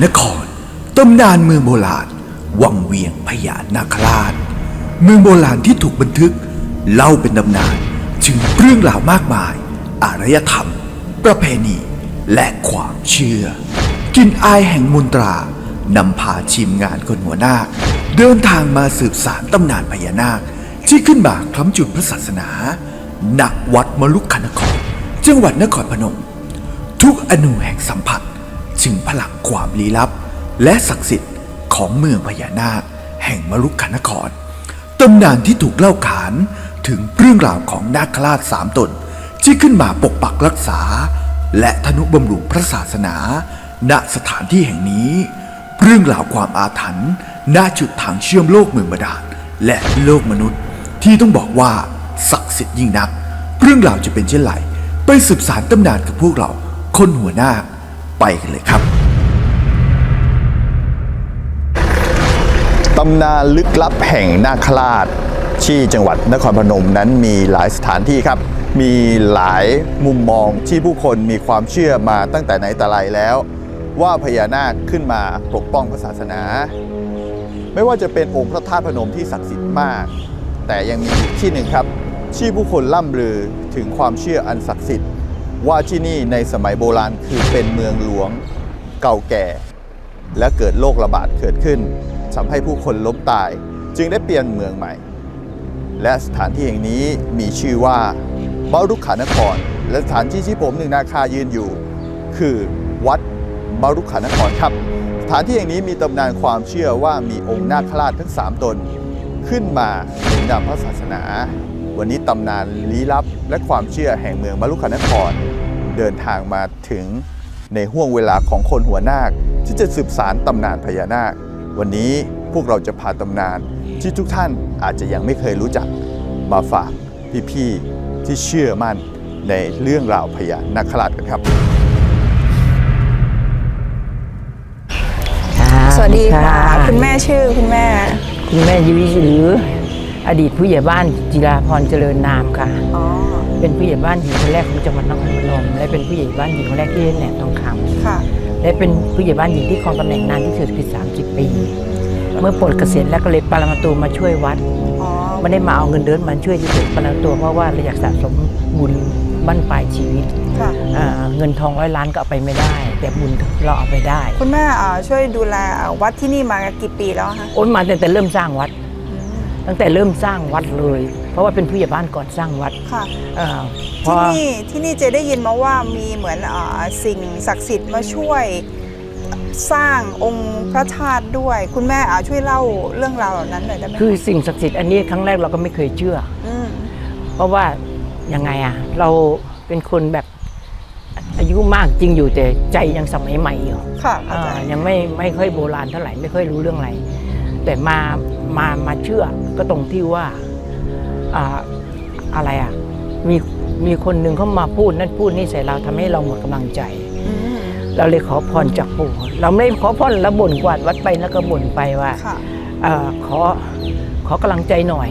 านคร ตำนานเมืองโบราณ วังเวียงพญานาคราช เมืองโบราณที่ถูกบันทึก เล่าเป็นตำนานถึงเรื่องราวมากมาย อารยธรรม ประเพณี และความเชื่อ กินอายแห่งมนตรานำพาทีมงานคนหัวหน้าคเดินทางมาสืบสารตำนานพญานาค ที่ขึ้นมาคล้ำจุดพระศาสนาณวัดมลุกขานคร จังหวัดนครพนม ทุกอนูแห่งสัมผัส ถึงพลังความลี้ลับ และศักดิ์สิทธิ์ของเมืองพญานาคแห่งมรุกขานครตำนานที่ถูกเล่าขานถึงเรื่องราวของนาคราชสามตน ที่ขึ้นมาปกปักรักษา และทนุบำรุงพระศาสนา ณสถานที่แห่งนี้ เรื่องราวความอาถรรพ์ณจุดทางเชื่อมโลกเมืองบาดาลและโลกมนุษย์ ที่ต้องบอกว่าศักดิ์สิทธิ์ยิ่งนัก เรื่องราวจะเป็นเช่นไรไปสืบสารตำนานกับพวกเราคนหัวหน้า ไปกันเลยครับตำนานลึกลับแห่งนาคราชที่จังหวัดนครพนมนั้นมีหลายสถานที่ครับ มีหลายมุมมองที่ผู้คนมีความเชื่อมาตั้งแต่ไหนแต่ไรแล้ว ว่าพญานาคขึ้นมาปกป้องพระศาสนา ไม่ว่าจะเป็นองค์พระธาตุพนมที่ศักดิ์สิทธิ์มาก แต่ยังมีอีกที่หนึ่งครับ ที่ผู้คนล่ำลือถึงความเชื่ออันศักดิ์สิทธิ์ ว่าที่นี่ในสมัยโบราณคือเป็นเมืองหลวงเก่าแก่ และเกิดโรคระบาดเกิดขึ้นทำให้ผู้คนล้มตาย จึงได้เปลี่ยนเมืองใหม่ และสถานที่แห่งนี้มีชื่อว่าบารุขานคร และสถานที่ที่ผมหนึ่งนาคายืนอยู่ คือวัดบารุขานครครับ สถานที่แห่งนี้มีตำนานความเชื่อว่ามีองค์นาคราชทั้ง 3 ตน ขึ้นมาหนุนนำพระศาสนา วันนี้ตำนานลี้ลับและความเชื่อแห่งเมืองมารุขานคร เดินทางมาถึงในห่วงเวลาของคนหัวนาค ที่จะสืบสารตำนานพญานาค วันนี้พวกเราจะพาตำนานที่ทุกท่านอาจจะยังไม่เคยรู้จักมาฝากพี่ๆที่เชื่อมั่นในเรื่องราวพญานาคราชกันครับ สวัสดีค่ะ คุณแม่ชื่อคุณแม่ คุณแม่ยุ้ยหรือ อดีตผู้ใหญ่บ้านจิราพรเจริญนามค่ะ อ๋อ เป็นผู้ใหญ่บ้านหญิงคนแรกของจังหวัดนครพนมและเป็นผู้ใหญ่บ้านหญิงคนแรกที่ได้แหนบทองคค่ะำและเป็นผู้ใหญ่บ้านหญิงที่ครองตำแหน่งนานที่สุดคือ 30 ปี เมื่อปลดเกษียณแล้วก็เลยปรมาตูมาช่วยวัดอ๋อ ไม่ได้มาเอาเงินเดือนมาช่วยที่สุดปรมาตูเพราะว่าเราอยากสะสมบุญบั้นปลายชีวิตค่ะ อ่าเงินทองร้อยล้านก็เอาไปไม่ได้ แต่บุญเราเอาไปได้ คุณแม่อ่าช่วยดูแลวัดที่นี่มากี่ปีแล้วคะ โอนมาตั้งแต่เริ่มสร้างวัด ตั้งแต่เริ่มสร้างวัดเลย เพราะว่าเป็นผู้ใหญ่บ้านก่อนสร้างวัดค่ะเอ่อพที่อนี่ที่นี่เจได้ยินมาว่ามีเหมือนอ่าสิ่งศักดิ์สิทธิ์มาช่วยสร้างองค์พระธาตุด้วย คุณแม่อ่าช่วยเล่าเรื่องราวเหล่านั้นหน่อยได้ไหมคือสิ่งศักดิ์สิทธิ์อันนี้ครั้งแรกเราก็ไม่เคยเชื่อมเพราะว่ายังไงอะเราเป็นคนแบบอายุมากจริงอยู่แต่ใจยังสมัยใหม่อยู่ค่ะเข้าใจอ่ายังไม่ไม่ค่อยโบราณเท่าไหร่ไม่ค่อยรู้เรื่องอะไร แต่มามามาเชื่อก็ตรงที่ว่าอ่าอะไรอะมีมีคนหนึ่งเขามาพูดนั่นพูดนี่ใส่เราทำให้เราหมดกำลังใจอืมเราเลยขอพรจากปู่เราไม่ได้ขอพรแล้วบ่นกวาดวัดไปแล้วก็บ่นไปว่าค่ะเออขอขอกำลังใจหน่อย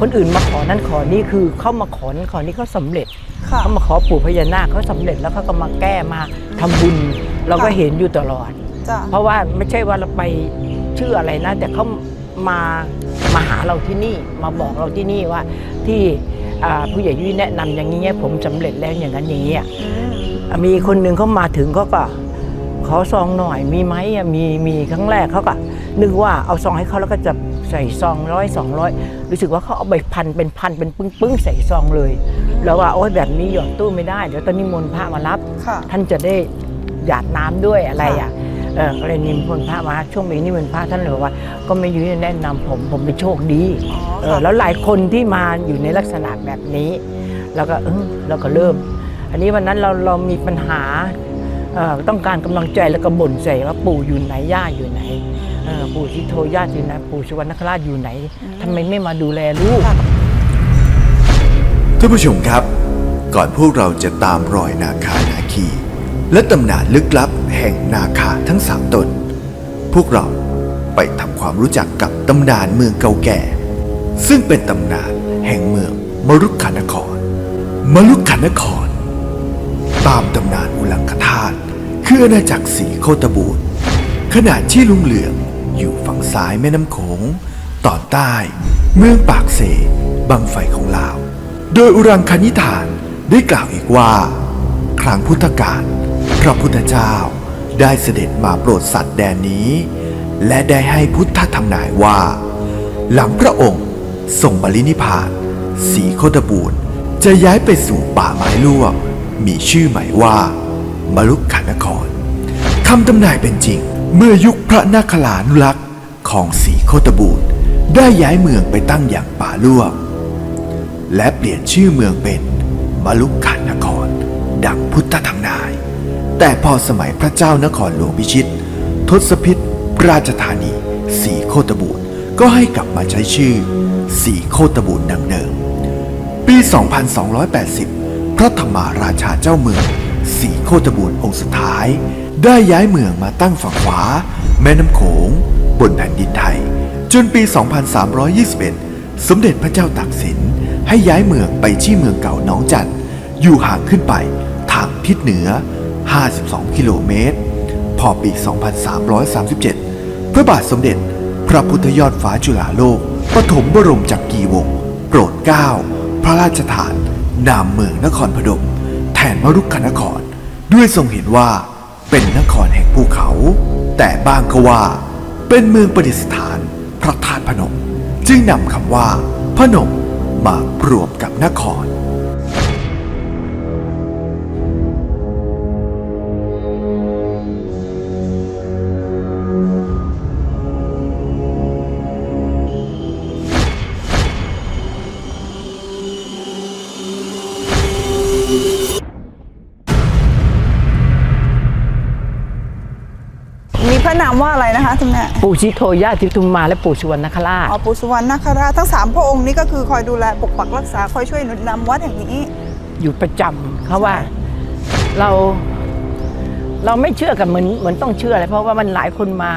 คนอื่นมาขอนั่นขอนี่คือเข้ามาขอนั่นขอนี่เขาสำเร็จค่ะเขามาขอปู่พญานาคเขาสำเร็จแล้วเขาก็มาแก้มาทำบุญ เราก็ค่ะเห็นอยู่ตลอดจ้ะเพราะว่าไม่ใช่ว่าเราไป ชื่ออะไรนะ แต่เขามามาหาเราที่นี่มาบอกเราที่นี่ว่า ที่อ่าผู้ใหญ่ยุ้ยแนะนำอย่างนี้ผมสำเร็จแล้วอย่างนั้นอย่างนี้ยอืมมีคนหนึ่งเขามาถึงเขาก็ขอซองหน่อยมีไหมอะมีมีครั้งแรกเขาก็นึกว่าเอาซองให้เขาแล้วก็จะใส่ซองร้อยสองร้อยรู้สึกว่าเขาเอาใบพันเป็นพันเป็นปึ้งปึ้งๆใส่ซองเลย แล้วว่าโอ๊ยแบบนี้หยอดตู้ไม่ได้เดี๋ยวตอนนี้มนต์พระมารับค่ะท่านจะได้หยาดน้ำด้วยอะไรอะเออ ก็เลยนิมนต์พระมาช่วงนี้นิมนต์พระท่านเลยบอกว่า ก็ไม่ยุ้ยแนะนำผมผมเป็นโชคดีอ๋อเออค่ะแล้วหลายคนที่มาอยู่ในลักษณะแบบนี้ แล้วก็เออเราก็เริ่ม อันนี้วันนั้นเราเรามีปัญหาเอ่อต้องการกำลังใจแล้วก็บ่นใส่ว่าปู่อยู่ไหนย่าอยู่ไหนเออปู่ทิโทย่าอยู่ไหนปู่ชวนนคราชอยู่ไหนทำไมไม่มาดูแลลูกท่านผู้ชมครับ ก่อนพวกเราจะตามรอยนาคานาคี และตำนานลึกลับแห่งนาคาทั้งสามตน พวกเราไปทำความรู้จักกับตำนานเมืองเก่าแก่ ซึ่งเป็นตำนานแห่งเมืองมรุกขานคร มรุกขานคร ตามตำนานอุลังคธาตุคืออาณาจักรสีโคตบูรณ์ขณะที่ลุงเหลืองอยู่ฝั่งซ้ายแม่น้ำโขงตอนใต้ เมืองปากเสบังไฟของลาว โดยอุรังคณิธานได้กล่าวอีกว่า รั้งพุทธกาลพระพุทธเจ้าได้เสด็จมาโปรดสัตว์แดนนี้ และได้ให้พุทธทำนายว่า หลังพระองค์ทรงบรินิพพานสีโคตบูรณ์จะย้ายไปสู่ป่าไม้ลวก มีชื่อใหม่ว่ามลุกขานครคำตำนายเป็นจริง เมื่อยุคพระนาคลานุรักษ์ของสีโคตบูรณ์ได้ย้ายเมืองไปตั้งอย่างป่าลวก และเปลี่ยนชื่อเมืองเป็นมลุกขานคร ดังพุทธธรรมนาย แต่พอสมัยพระเจ้านครหลวงพิชิต ทศพิษราชธานีสีโคตบูรก็ให้กลับมาใช้ชื่อสีโคตบูรดังเดิม ปี 2280 พระธรรมาราชาเจ้าเมืองสีโคตบูรองค์สุดท้าย ได้ย้ายเมืองมาตั้งฝั่งขวา แม่น้ำโขง บนแผ่นดินไทย จนปี 2321 สมเด็จพระเจ้าตากสินให้ย้ายเมืองไปที่เมืองเก่าหนองจันทน์อยู่ห่างขึ้นไป ทิศเหนือ 52 กิโลเมตร พอปี 2337 พระบาทสมเด็จ พระพุทธยอดฟ้าจุฬาโลก ปฐมบรมจักรีวงศ์โปรดเกล้า พระราชทาน นามเมืองนครพนม แทนมรุกขนคร ด้วยทรงเห็นว่าเป็นนครแห่งภูเขา แต่บ้างก็ว่า เป็นเมืองประดิษฐาน พระธาตุพนม จึงนำคำว่า พนมมารวมกับนคร นามว่าอะไรนะคะคุณแม่ปู่ชิโทย่าทิพทุมมาและปู่สุวรรณคราชอ๋อปู่สุวรรณนาคราชทั้งสามพระองค์นี้ก็คือคอยดูแลปกปักรักษาคอยช่วยหนุนนำวัดแห่งนี้ อยู่ประจำเขาว่าเราเราไม่เชื่อกันเหมือนเหมือนต้องเชื่ออะไรเพราะว่ามันหลายคนมา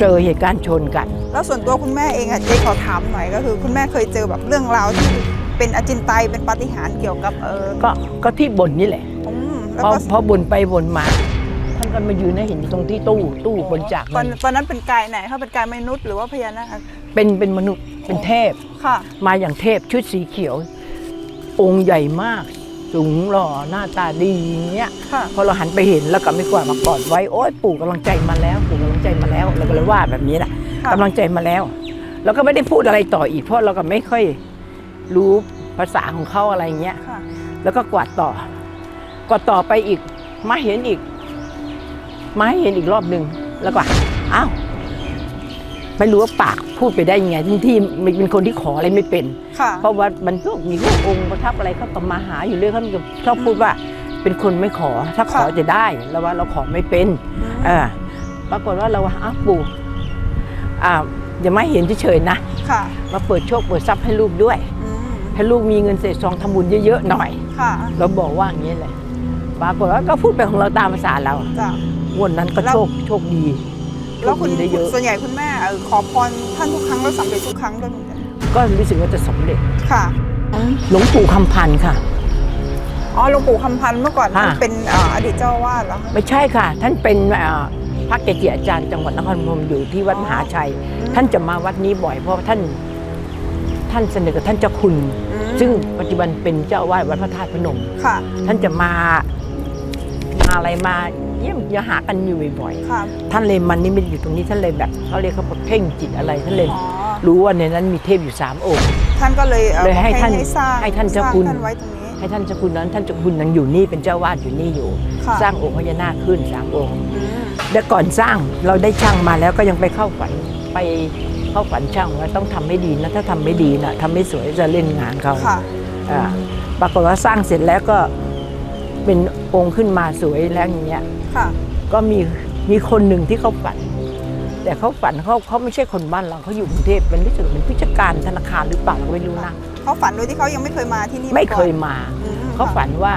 เจอเหตุการณ์ชนกัน แล้วส่วนตัวคุณแม่เองอะเจ๊ขอถามหน่อยก็คือคุณแม่เคยเจอแบบเรื่องราวที่เป็นอจินไตยเป็นปาฏิหาริย์เกี่ยวกับเออก็ก็ที่บนนี่แหละอืมแล้วพอก็ พอบนไปบนมา ท่านก็มายืนให้เห็นอยู่ตรงที่ตู้ตู้บริจาคตเงิอนนตอนนั้นเป็นกายไหนเขาเป็นกายมนุษย์หรือว่าพญานาคเป็นเป็นมนุษย์เป็นเทพ ค่ะ มาอย่างเทพชุดสีเขียว องค์ใหญ่มาก สูงหล่อหน้าตาดีอย่างเงี้ยค่ะ พอเราหันไปเห็นแล้วก็ไม่กวาดมากอดไว้โอ๊ยปู่กำลังใจมาแล้วปู่กำลังใจมาแล้วเราก็เลยว่าแบบนี้แหละค่ะ กำลังใจมาแล้ว แล้วก็ไม่ได้พูดอะไรต่ออีกเพราะเราก็ไม่ค่อยรู้ภาษาของเขาอะไรเงี้ย ค่ะ แล้วก็กวาดต่อกวาดต่อไปอีก มาเห็นอีก มาให้เห็นอีกรอบหนึ่งแล้วก็อ้าวไม่รู้ว่าปากพูดไปได้ยังไงทั้งที่เป็นคนที่ขออะไรไม่เป็นค่ะเพราะว่ามันพวกมีพวกองค์ประทับอะไรเขาก็มาหาอยู่เรื่อยเขาก็ชอบพูดว่าเป็นคนไม่ขอ ถ้าขอค่ะจะได้แล้วว่าเราขอไม่เป็นเออปรากฏว่าเราว่าอ้าวปู่อ่าอย่าไม่เห็นเฉยๆนะค่ะมาเปิดโชคเปิดทรัพย์ให้ลูกด้วยอืมให้ลูกมีเงินเศษซองทำบุญเยอะๆหน่อยค่ะเราบอกว่าอย่างนี้เลยปรากฏว่าก็พูดไปของเราตามภาษาเราจ้ะ งวันนั้นก็แล้วโชคโชคดีโชแล้วคคุณดีได้เยอะส่วนใหญ่คุณแม่เออขอพรท่านทุกครั้งแล้วสำเร็จทุกครั้งด้วยเหมือนกันก็รู้สึกว่าจะสำเร็จค่ะหลวงปู่คำพันธ์ค่ะอ๋อหลวงปู่คำพันธ์เมื่อก่อนค่ะท่านเป็นเอ่ออดีตเจ้าอาวาสเหรอคะไม่ใช่ค่ะ ท่านเป็นเอ่อพระเกจิอาจารย์จังหวัดนครพนมอยู่ที่วัดมหาชัยอืมท่านจะมาวัดนี้บ่อยเพราะว่าท่านท่านเสนอกับท่านเจ้าคุณอืมซึ่งปัจจุบันเป็นเจ้าอาวาสวัดพระธาตุพนมค่ะ ท่านจะมามาอะไรมา เยี่ยมเยียหากันอยู่บ่อยค่ะๆท่านเลยมันนิมิตอยู่ตรงนี้ท่านเลยแบบเขาเรียกเขาบอกเพ่งจิตอะไรท่านเลย อ๋อรู้ว่าในนั้นมีเทพอยู่สามองค์ ท่านก็เลยอ่อเลยให้ท่านสร้างให้ท่านเจ้าสร้งคุณท่านไว้ตรงนี้ ให้ท่านเจ้าคุณนั้นท่านเจ้าคุณนั้นอยู่นี่เป็นเจ้าวาดอยู่นี่อยู่ ค่ะ สร้างองค์พญานาคขึ้นสามองค์อืมและก่อนสร้างเราได้ช่างมาแล้วก็ยังไปเข้าฝันไปเข้าฝันช่างว่าต้องทำให้ดีนะถ้าทำไม่ดีนะทำไม่สวยจะเล่นงานเขาค่ะ อ่าปรากฏว่าสร้างเสร็จแล้วก็ เป็นองค์ขึ้นมาสวยแล้วอย่างเงี้ยค่ะ ก็มีมีคนหนึ่งที่เขาฝัน แต่เขาฝันเขาเขาไม่ใช่คนบ้านเราเขาอยู่กรุงเทพเป็นรู้สึกเป็นผู้จัดการธนาคารหรือเปล่าเราไม่รู้นะเขาฝันโดยที่เขายังไม่เคยมาที่นี่ไม่เคยาก่อนมาอืมเขาค่ะฝันว่า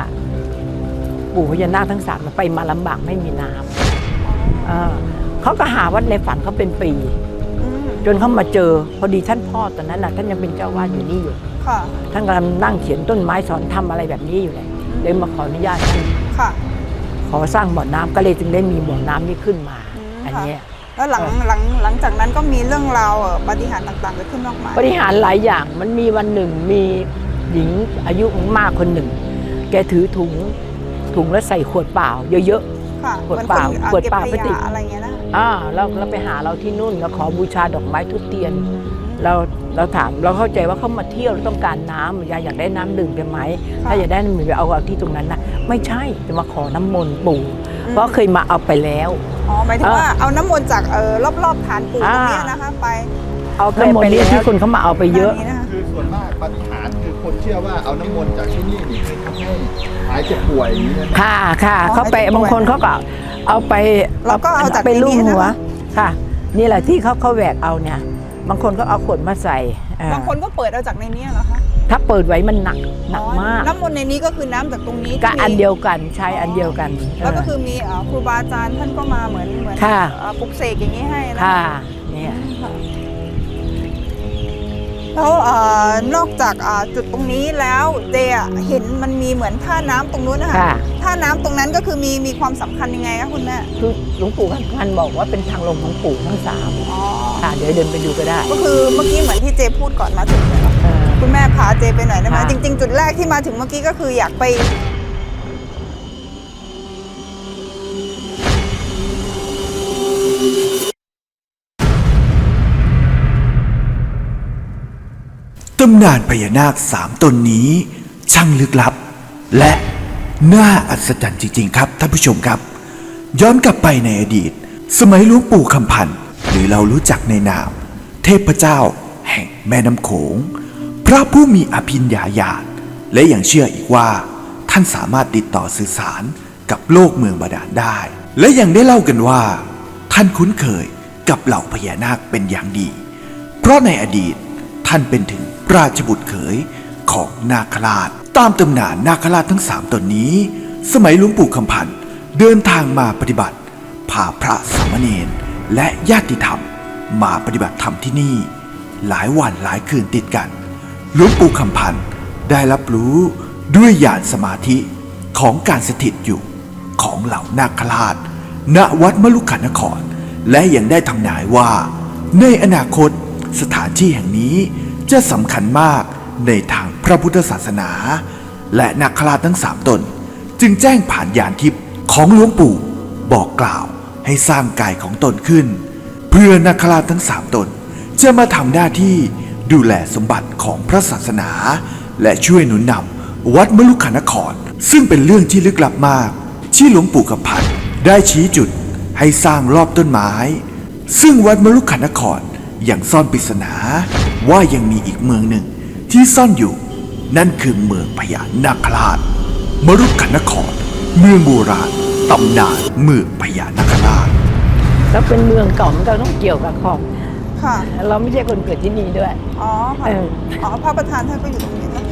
ปู่พญานาคทั้งสามไปมาลำบากไม่มีน้ำเออเขาก็หาว่าในฝันเขาเป็นปีอืมจนเขามาเจอพอดีท่านพ่อตอนนั้นน่ะท่านยังเป็นเจ้าวาดอยู่นี่อยู่ค่ะท่านกำลังนั่งเขียนต้นไม้สอนทำอะไรแบบนี้อยู่เลย เลยมาขออนุญาตท่านค่ะ ขอสร้างบ่อน้ำก็เลยจึงได้มีบ่อน้ำนี้ขึ้นมาอืมอันเงี้ยแล้วหลังหลังหลังจากนั้นก็มีเรื่องราวเอ่อปาฏิหารย์ต่างๆเกิดขึ้นมากมายบริหารหลายอย่างมันมีวันหนึ่งมีหญิงอายุมากคนหนึ่ง แกถือถุงถุงแล้วใส่ขวดเปล่า เยอะค่ะขวดหมือนเปล่าคนอะขวดเก็บเปล่าขพลาสติยะกอะไรเงี้ยนะๆอ่าเราเราไปหาเราที่นู่นเราขอบูชาดอกไม้ทุกเทียน เรา เราถามเราเข้าใจว่าเขามาเที่ยวแล้วต้องการน้ำอยากอยากได้น้ำดื่มกันไหมถ้าอยากได้น้ำดื่มไปเอาเอาที่ตรงนั้นนะไม่ใช่จะมาขอน้ำมนต์ปู่เพราะเคยมาเอาไปแล้วอ๋อหมายถึงเออว่าเอาน้ำมนต์จากเออรอบๆฐานปู่ตรงเนี้ยอ่านะคะไปเอาไปไปแล้วที่คนเขามาเอาไปเยอะแบบนี้นะคะคือส่วนมากปาฏิหาริย์คือคนเชื่อว่าเอาน้ำมนต์จากที่นี่นี่คือทำให้หายเจ็บป่วยอย่างนี้นะค่ะค่ะอ๋อเขาไปให้เป็นบางคนเขาก็เอาไปแล้วก็เอาจากไปลูบในนี้หัวนะคะค่ะ นี่แหละที่เขาเขาแหวกเอาเนี่ย บางคนก็เอาขวดมาใส่อ่าบางคนก็เปิดเอาจากในเนี้ยเหรอคะถ้าเปิดไว้มันหนักหนักอ๋อมาก น้ำมนต์ในนี้ก็คือน้ำจากตรงนี้ก็ที่อันเดียวกันใช้อันเดียวกันแล้วก็เคือมีเอ่อครูบาอาจารย์ท่านก็มาเหมือนเหมือนค่ะ เอ่อปลุกเสกอย่างนี้ให้นะค่ะเนี่ย แล้วเอ่อนอกจากอ่าจุดตรงนี้แล้วเจอะเห็นมันมีเหมือนท่าน้ำตรงนู้นนะคะค่ะท่าน้ำตรงนั้นก็คือมีมีความสำคัญยังไงคะคุณแม่คือหลวงปู่ท่านบอกว่าเป็นทางลงของปู่ทั้งสามอ๋อค่ะเดี๋ยวเดินไปดูก็ได้ ก็คือเมื่อกี้เหมือนที่เจพูดก่อนมาถึงเลยเนอะเออคุณแม่พาเจไปหน่อยได้ไหมค่ะจริง ๆ จุดแรกที่มาถึงเมื่อกี้ก็คืออยากไป ตำนานพญานาคสามตนนี้ ช่างลึกลับ และน่าอัศจรรย์จริง ๆ ครับท่านผู้ชมครับ ย้อนกลับไปในอดีต สมัยหลวงปู่คำพันธ์หรือเรารู้จักในนาม เทพเจ้า แห่งแม่น้ำโขง พระผู้มีอภิญญาญาณและยังเชื่ออีกว่า ท่านสามารถติดต่อสื่อสารกับโลกเมืองบาดาลได้ และยังได้เล่ากันว่า ท่านคุ้นเคยกับเหล่าพญานาคเป็นอย่างดี เพราะในอดีต ท่านเป็นถึงราชบุตรเขยของนาคราช ตามตำนานนาคราชทั้งสามตนนี้ สมัยหลวงปู่คำพันธ์เดินทางมาปฏิบัติพาพระสามเณรและญาติธรรม มาปฏิบัติธรรมที่นี่ หลายวันหลายคืนติดกันหลวงปู่คำพันธ์ได้รับรู้ด้วยญาณสมาธิของการสถิตอยู่ของเหล่านาคราชณวัดมลุกขานคร และยังได้ทำนายว่า ในอนาคต สถานที่แห่งนี้จะสำคัญมากในทางพระพุทธศาสนา และนาคราทั้งสามตน จึงแจ้งผ่านยานทิพย์ของหลวงปู่บอกกล่าวให้สร้างกายของตนขึ้น เพื่อนาคราทั้งสามตน จะมาทำหน้าที่ดูแลสมบัติของพระศาสนา และช่วยหนุนนำวัดมลุกขานคร ซึ่งเป็นเรื่องที่ลึกลับมาก ที่หลวงปู่กับพันได้ชี้จุดให้สร้างรอบต้นไม้ ซึ่งวัดมลุกขานคร ยังซ่อนปริศนาว่ายังมีอีกเมืองหนึ่งที่ซ่อนอยู่ นั่นคือเมืองพญานาคราช มรุกขานคร เมืองโบราณตำนานเมืองพญานาคราชแล้วเป็นเมืองเก่ามันก็ต้องเกี่ยวกับของค่ะ เราไม่ใช่คนเกิดที่นี่ด้วย อ๋อค่ะเออ อ๋อพระประธานท่านก็อยู่ตรงนี้นะ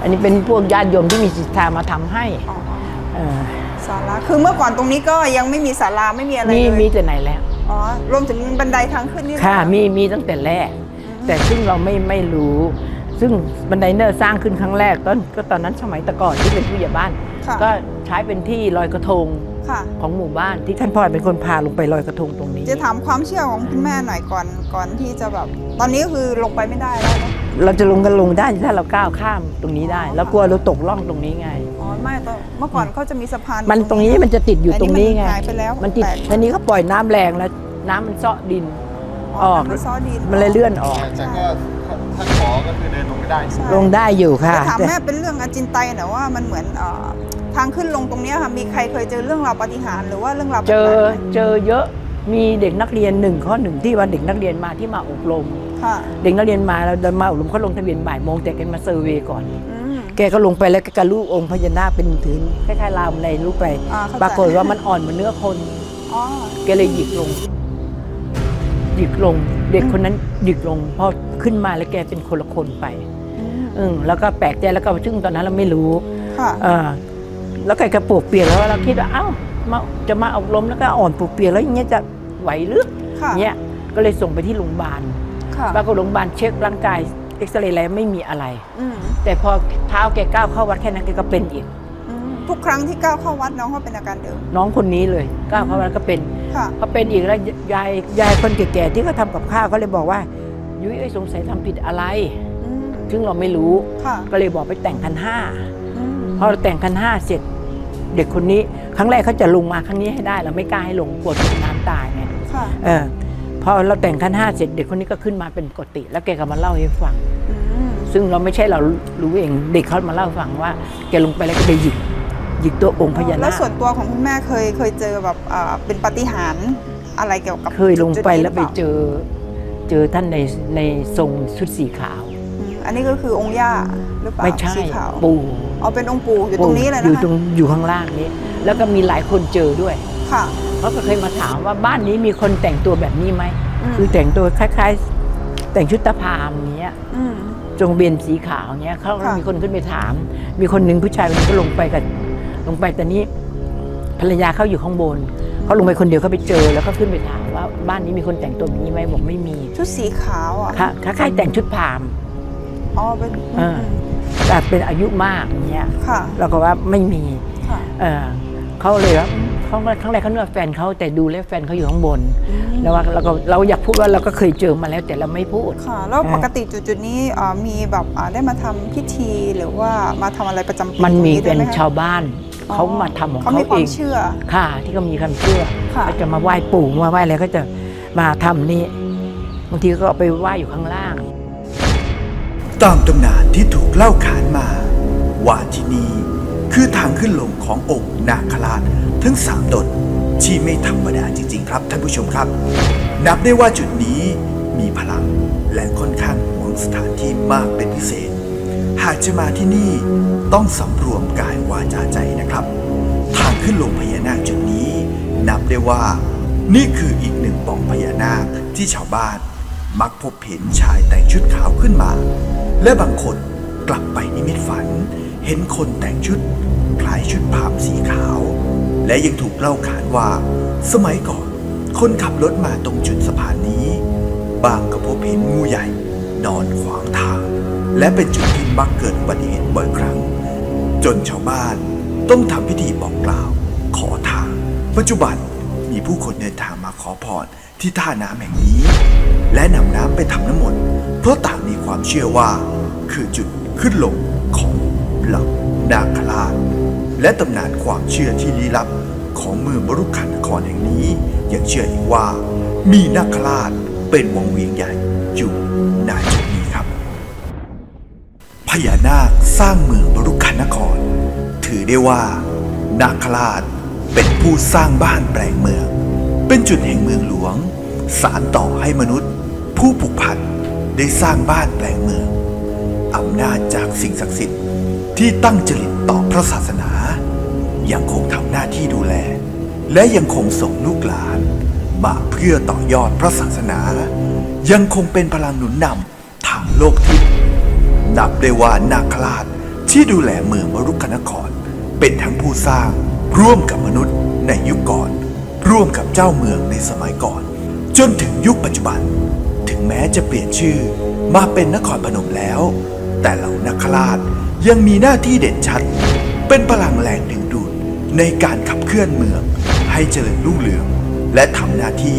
อันนี้เป็นพวกญาติโยมที่มีศรัทธามาทำให้ อ๋อเออ ศาลาคือเมื่อก่อนตรงนี้ก็ยังไม่มีศาลาไม่มีอะไรมีเลยมีแต่ไหนแล้วอ๋อรวมถึงบันไดทางขึ้นนี่ค่ะเหรอมีมีตั้งแต่แรก แต่ซึ่งเราไม่ไม่รู้ ซึ่งบันไดเนอร์สร้างขึ้นครั้งแรกตอนก็ตอนนั้นสมัยแตะก่อนที่เป็นผู้ใหญ่บ้าน ค่ะก็ใช้เป็นที่ลอยกระทงค่ะของหมู่บ้านที่ท่านพ่อเป็นคนพาลงไปลอยกระทงตรงนี้ จะถามความเชื่อของคุณแม่หน่อยก่อนก่อนที่จะแบบ ตอนนี้ก็คือลงไปไม่ได้แล้วนะ เราจะลงกันลงได้ถ้าเราก้าวข้ามตรงนี้ได้ แล้วกลัวเราตกล่องตรงนี้ไงอ๋อ ไม่ตอนเมื่อก่อนเขาจะมีสะพานมันตรงนี้มันจะติดอยู่ตรงนี้ไงอัหายไปแล้วมันติดแปลกทีนี้เขาปล่อยน้ำแรงแล้ว น้ำมันเซาะดินอ๋อออกมันไปซ้อดินมันเลยเลื่อนออก แต่ก็ถ้าขอก็คือเดินลงไม่ได้ใช่ ลงได้อยู่ค่ะจะถามแต่แม่เป็นเรื่องอาจินไตยหน่อยว่ามันเหมือนเอ่อทางขึ้นลงตรงเนี้ยค่ะมีใครเคยเจอเรื่องราวปาฏิหารย์หรือว่าเรื่องราวเจอแปลกๆไหมเจอเยอะมีเด็กนักเรียนหนึ่งข้อหนึ่งที่ว่าเด็กนักเรียนมาที่มาอบรม ค่ะ เด็กนักเรียนมาแล้วเดินมาอบรมเขาลงทะเบียนบ่ายโมงแต่แกมาเซอร์เวย์ก่อน อืม แกก็ลงไปแล้วแกก็รูปองค์พญานาคเป็นถึงคล้ายๆราวในรูปไป อ่าเข้าใจ ปรากฏว่ามันอ่อนเหมือนเนื้อคน อ๋อ แกเลยหยิกลง หยิกลง เด็กคนนั้นหยิกลงพอขึ้นมาแล้วแกเป็นคนละคนไป อืมอืมแล้วก็แปลกใจแล้วก็ซึ่งตอนนั้นเราไม่รู้ ค่ะ เออแล้วแกกระปวกเปียกแล้วเราคิดว่าเอ้ามาจะมาอบรมแล้วก็อ่อนปวกเปียกแล้วอย่างเงี้ยจะไหวหรือค่ะเงี้ยก็เลยส่งไปที่โรงพยาบาลค่ะ ปรากฏโรงพยาบาลเช็คร่างกาย เอ็กซเรย์อะไรไม่มีอะไร อืมแต่พอเท้าแกก้าวเข้าวัดแค่นั้นแกก็เป็นอีก อืมทุกครั้งที่ก้าวเข้าวัดน้องก็เป็นอาการเดิม น้องคนนี้เลยก้าวเข้าวัดก็เป็นค่ะ พอเป็นอีกแล้วยายยายคนแก่ๆที่เขาทำกับข้าวเขาเลยบอกว่า ยุ้ยเอ้ยสงสัยทำผิดอะไร อืมซึ่งเราไม่รู้ค่ะก็เลยบอกไปแต่งคันห้า อืมพอเราแต่งคันห้าเสร็จ เด็กคนนี้ ครั้งแรกเขาจะลงมาครั้งนี้ให้ได้เราไม่กล้าให้ลงกลัวถูกน้ำตายไงค่ะ เออ พอเราแต่งคันห้าเสร็จเด็กคนนี้ก็ขึ้นมาเป็นปกติ แล้วแกก็มาเล่าให้ฟังอืมซึ่งเราไม่ใช่เรารู้เองเด็กเขามาเล่าให้ฟังว่า แกลงไปแล้วก็ไปหยิกหยิกตัวองค์พญาแล้นาวคส่วนตัวของคุณแม่เคยเคยเจอแบบอ่าเป็นปาฏิหาริย์อะไรเกี่ยวกับเคยลงไปจุดๆนี้แล้วไปหรือเปาเจอเจอท่านในในทรงชุดสีขาวอืมอันนี้ก็คือองค์ย่าหรือเปล่าไม่ใช่สีขาวปู่เอาเป็นองค์ปู่อยู่ตรงนี้เลยอยู่นะตรคะงอยู่ข้างล่างนี้ แล้วก็มีหลายคนเจอด้วยค่ะ เขาก็เคยมาถามว่าบ้านนี้มีคนแต่งตัวแบบนี้ไหมอืมคือแต่งตัวคล้ายๆ แต่งชุดตะพามอย่างเงี้ยอืมจงเบียนสีขาวเงี้ยเขาก็ค่ะมีคนขึ้นไปถาม มีคนหนึ่งผู้ชายคนนึงก็ลงไปกับลงไปแต่นี้ภรรยาเขาอยู่ข้างบนเขาลงไปคนเดียวเขาไปเจอแล้วก็ขึ้นไปถามว่าบ้านนี้มีคนแต่งตัวแบบนี้ไหมบอกไม่มีชุดสีขาวอะค่ะคล้ายๆแต่งชุดพราหมณ์อ๋อเป็นเออแต่เป็นอายุมากอย่างเงี้ยค่ะเราก็ว่าไม่มีค่ะเออเขาเลยว่า เขาครั้งแรกเขาเนื้อแฟนเขาแต่ดูแล้วแฟนเขาอยู่ข้างบนอืมแล้วว่าเราก็เราอยากพูดว่าเราก็เคยเจอมาแล้วแต่เราไม่พูด ค่ะ แล้วอ่าปกติจุดๆนี้อ่ามีแบบอ่าได้มาทำพิธีหรือว่ามาทำอะไรประจำปีมันมีตรงเป็นด้วยไหคะชาวบ้านอ๋อเขามาทำของเขาเขามีควาเอมง เชื่อ ค่ะที่เขามีความเชื่อค่ะเขาจะมาไหว้ปู่มาไหว้อะไรก็จะมาทำนี่บางทีก็เอาไปไหว้อยู่ข้างล่าง ตามตำนานที่ถูกเล่าขานมา ว่าที่นี่คือทางขึ้นลงขององค์นาคราช ทั้งสามตน ที่ไม่ธรรมดาจริง ๆ ครับท่านผู้ชมครับ นับได้ว่าจุดนี้มีพลังและค่อนข้างหวงสถานที่มากเป็นพิเศษ หากจะมาที่นี่ต้องสำรวมกายวาจาใจนะครับ ทางขึ้นลงพญานาคจุดนี้ นับได้ว่า นี่คืออีกหนึ่งป่องพญานาคที่ชาวบ้านมักพบเห็นชายแต่งชุดขาวขึ้นมา และบางคนกลับไปนิมิตฝัน เห็นคนแต่งชุดคล้ายชุดพรามสีขาว และยังถูกเล่าขานว่า สมัยก่อน คนขับรถมาตรงจุดสะพานนี้ บางก็พบเห็นงูใหญ่ นอนขวางทาง และเป็นจุดที่มักเกิดอุบัติเหตุบ่อยครั้ง จนชาวบ้านต้องทำพิธีบอกกล่าว ขอทาง ปัจจุบันมีผู้คนเดินทางมาขอพรที่ท่าน้ำแห่งนี้ และนำน้ำไปทำน้ำมนต์เพราะต่างมีความเชื่อว่า คือจุดขึ้นลงของเหล่านาคราช และตำนานความเชื่อที่ลี้ลับของเมืองบรุขันนครแห่งนี้ ยังเชื่ออีกว่า มีนาคราชเป็นวงเวียนใหญ่อยู่ณจุดนี้ครับ พญานาคสร้างเมืองบรุขันนคร ถือได้ว่า นาคราชเป็นผู้สร้างบ้านแปลงเมือง เป็นจุดแห่งเมืองหลวง สารต่อให้มนุษย์ ผู้ผูกพันได้สร้างบ้านแปลงเมืองอำนาจจากสิ่งศักดิ์สิทธิ์ที่ตั้งจริต ต่อพระศาสนา ยังคงทำหน้าที่ดูแล และยังคงส่งลูกหลาน มาเพื่อต่อยอดพระศาสนา ยังคงเป็นพลังหนุนนำทางโลกทิพย์นับได้ว่านาคราชที่ดูแลเมืองมรุกนคร เป็นทั้งผู้สร้าง ร่วมกับมนุษย์ในยุคก่อน ร่วมกับเจ้าเมืองในสมัยก่อน จนถึงยุคปัจจุบัน ถึงแม้จะเปลี่ยนชื่อมาเป็นนครพนมแล้ว แต่เหล่านาคราช ยังมีหน้าที่เด่นชัด เป็นพลังแรงดึงดูดในการขับเคลื่อนเมือง ให้เจริญรุ่งเรือง และทำหน้าที่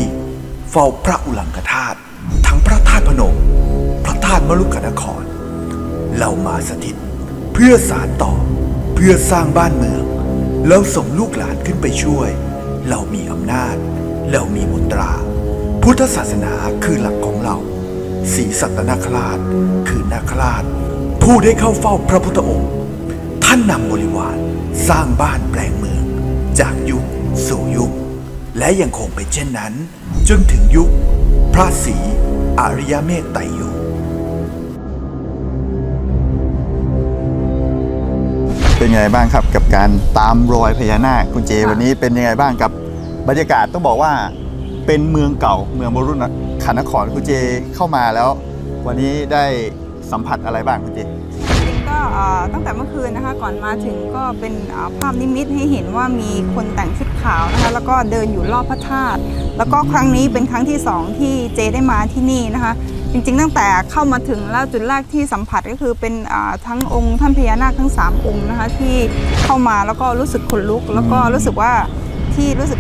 เฝ้าพระอุลังกธาตุทั้งพระธาตุพนม พระธาตุมรุกนครเรามาสถิต เพื่อสารต่อ เพื่อสร้างบ้านเมือง เราส่งลูกหลานขึ้นไปช่วย เรามีอำนาจ เรามีมนตรา พุทธศาสนาคือหลักของเราศีสัตนคราชคือนาคราช ผู้ได้เข้าเฝ้าพระพุทธองค์ ท่านนำบริวารสร้างบ้านแปลงเมือง จากยุคสู่ยุค และยังคงเป็นเช่นนั้น จนถึงยุค พระศรีอริยเมตไตรโยเป็นยังไงบ้างครับกับการตามรอยพญานาคคุณเจวันนี้เป็นยังไงบ้างกับบรรยากาศต้องบอกว่าเป็นเมืองเก่าเมืองโบรุณขันนครคุณเจเข้ามาแล้ว วันนี้ได้สัมผัสอะไรบ้างคุณเจ ตั้งแต่เมื่อคืนนะคะ ก่อนมาถึงก็เป็นภาพนิมิตให้เห็นว่ามีคนแต่งชุดขาวนะคะ แล้วก็เดินอยู่รอบพระธาตุแล้วก็ครั้งนี้เป็นครั้งที่สองที่เจได้มาที่นี่นะคะ จริงๆ ตั้งแต่เข้ามาถึงแล้วจุดแรกที่สัมผัสก็คือเป็นทั้งองค์ท่านพญานาคทั้ง 3 องค์นะคะ ที่เข้ามาแล้วก็รู้สึกขนลุก แล้วก็รู้สึกว่าที่รู้สึก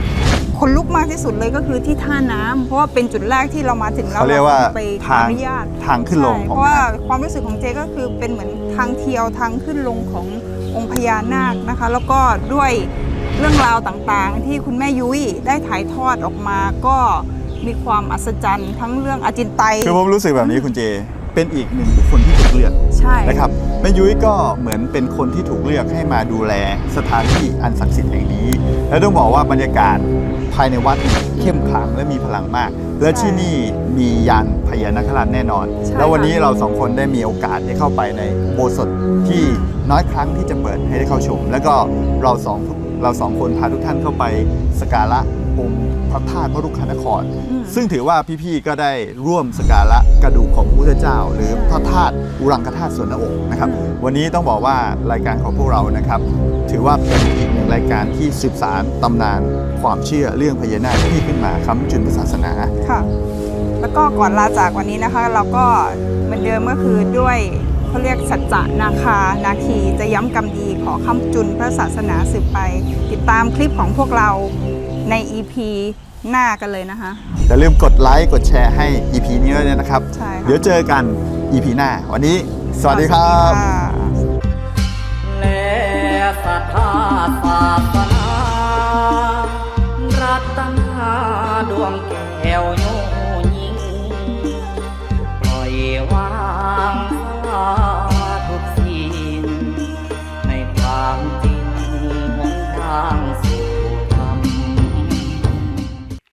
ขนลุกมากที่สุดเลยก็คือที่ท่าน้ำเพราะว่าเป็นจุดแรกที่เรามาถึงแล้วเขาเรียกว่าต้องไปขอทางอนุญาตทางขึ้นลงใช่ของเพราะว่าหาดความรู้สึกของเจก็คือเป็นเหมือนทางเที่ยวทางขึ้นลงขององค์พญานาคนะคะ แล้วก็ด้วยเรื่องราวต่างๆ ที่คุณแม่ยุ้ยได้ถ่ายทอดออกมาก็มีความอัศจรรย์ ทั้งเรื่องอาจินไตยคือผมรู้สึกแบบนี้คุณเจ เป็นอีกหนึ่งบุคคลที่ถูกเลือกใช่ นะครับแม่ยุ้ยก็เหมือนเป็นคนที่ถูกเลือกให้มาดูแลสถานที่อันศักดิ์สิทธิ์แห่งนี้ และต้องบอกว่าบรรยากาศ ภายในวัดเนี่ยเข้มขลังและมีพลังมาก และที่นี่มียานพญานาคราชแน่นอนใช่แล้ววันนี้ค่ะเราสองคนได้มีโอกาสได้เข้าไปในอุโบสถที่น้อยครั้งที่จะเปิดให้ได้เข้าชม แล้วก็เราสองเราสองคนพาทุกท่านเข้าไปสักการะ องค์พระธาตุพระรุกขานครอืมซึ่งถือว่าพี่ๆก็ได้ร่วมสกการะกระดูกของพระพุทธเจ้า หรือพระธาตุอุรังคธาตุส่วนหน้าอกนะครับอืมวันนี้ต้องบอกว่ารายการของพวกเรานะครับ ถือว่าเป็นอีกหนึ่งรายการที่สืบสารตำนานความเชื่อเรื่องพญานาคที่ขึ้นมาค้ำจุนศาสนาค่ะ แล้วก็ก่อนลาจากวันนี้นะคะ เราก็เหมือนเดิมก็คือด้วยเขาเรียกสัจจะนาคา นาคีจะย้ำกรรมดีขอคำจุนพระศาสนาสืบไป ติดตามคลิปของพวกเรา ใน EP หน้ากันเลยนะคะ อย่าลืมกดไลค์กดแชร์ให้ EP นี้ด้วยนะครับ ใช่ค่ะ เดี๋ยวเจอกัน EP หน้า วันนี้ สวัสดีครับสวัสดีค่ะและศรัทธาศาสนา